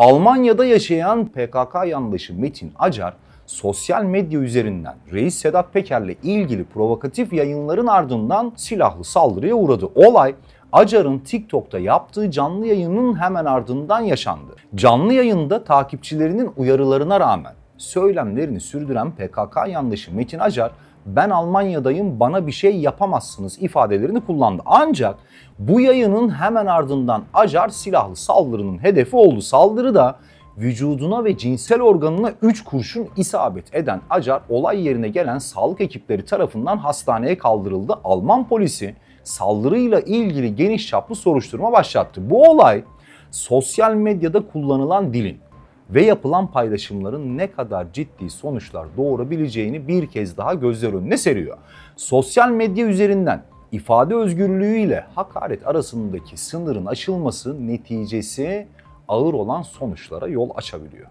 Almanya'da yaşayan PKK yandaşı Metin Acar, sosyal medya üzerinden Reis Sedat Peker'le ilgili provokatif yayınların ardından silahlı saldırıya uğradı. Olay Acar'ın TikTok'ta yaptığı canlı yayının hemen ardından yaşandı. Canlı yayında takipçilerinin uyarılarına rağmen söylemlerini sürdüren PKK yandaşı Metin Acar ben Almanya'dayım bana bir şey yapamazsınız ifadelerini kullandı. Ancak bu yayının hemen ardından Acar silahlı saldırının hedefi oldu. Saldırıda vücuduna ve cinsel organına 3 kurşun isabet eden Acar olay yerine gelen sağlık ekipleri tarafından hastaneye kaldırıldı. Alman polisi saldırıyla ilgili geniş çaplı soruşturma başlattı. Bu olay sosyal medyada kullanılan dilin ve yapılan paylaşımların ne kadar ciddi sonuçlar doğurabileceğini bir kez daha gözler önüne seriyor. Sosyal medya üzerinden ifade özgürlüğü ile hakaret arasındaki sınırın aşılması neticesi ağır olan sonuçlara yol açabiliyor.